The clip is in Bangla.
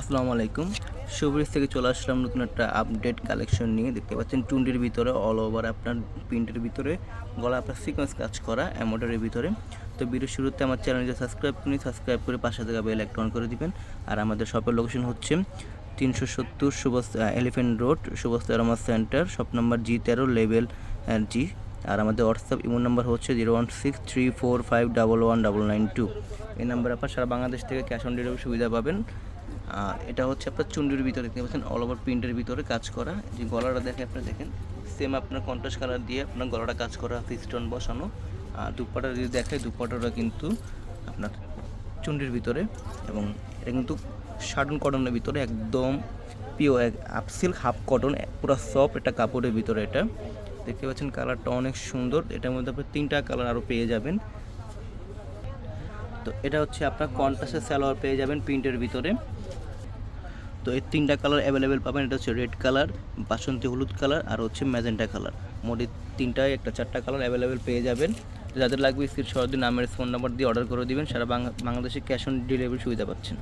আসসালামু আলাইকুম। শুভরিজ থেকে চলে আসলাম নতুন একটা আপডেট কালেকশন নিয়ে। দেখতে পাচ্ছেন টুন্ডির ভিতরে অল ওভার আপনার প্রিন্টের ভিতরে, গলা আপনার সিকোয়েন্স কাজ করা অ্যামোডারের ভিতরে। তো ভিডিও শুরুতে আমার চ্যানেলকে সাবস্ক্রাইব করুন সাবস্ক্রাইব করে পাশে থাকা বেল অন করে দিবেন। আর আমাদের শপের লোকেশন হচ্ছে তিনশো সত্তর সুভাষ এলিফেন্ট রোড সুভাষ তেরোমা সেন্টার শপ নাম্বার জি তেরো লেভেল জি আর আমাদের হোয়াটসঅ্যাপ ইমো নাম্বার হচ্ছে zero one six three four five double one double nine two এই নাম্বারে আপনার সারা বাংলাদেশ থেকে ক্যাশ অন ডেলিভারি সুবিধা পাবেন। এটা হচ্ছে আপনার চুন্ডির ভিতরে, দেখতে পাচ্ছেন অল ওভার প্রিন্টের ভিতরে কাজ করা। যে গলাটা দেখে আপনারা দেখেন সেম আপনার কন্ট্রাস্ট কালার দিয়ে আপনার গলাটা কাজ করা ফিস্টন বসানো। আর দুপাটা যদি দেখে দুপাটাটা কিন্তু আপনার চুন্ডির ভিতরে এবং এটা কিন্তু শার্টন কটনের ভিতরে একদম পিও এক হাফ সিল্ক হাফ কটন পুরো সফট এটা কাপড়ের ভিতরে এটা। দেখতে পাচ্ছেন কালারটা অনেক সুন্দর। এটার মধ্যে আপনি তিনটা কালার আরও পেয়ে যাবেন। তো এটা হচ্ছে আপনার কন্ট্রাস্টের সালোয়ার পেয়ে যাবেন প্রিন্টের ভিতরে। তো এই তিনটা কালার অ্যাভেলেবেল পাবেন। এটা হচ্ছে রেড কালার বাসন্তী হলুদ কালার আর হচ্ছে ম্যাজেন্টা কালার মোট এই তিনটায় একটা চারটা কালার অ্যাভেলেবেল পেয়ে যাবেন। যাদের লাগবে স্ক্রিপ্ট সরদিন নামের ফোন নাম্বার দিয়ে অর্ডার করে দিবেন। সারা বাংলা- বাংলাদেশে ক্যাশ অন ডেলিভারি সুবিধা পাচ্ছেন।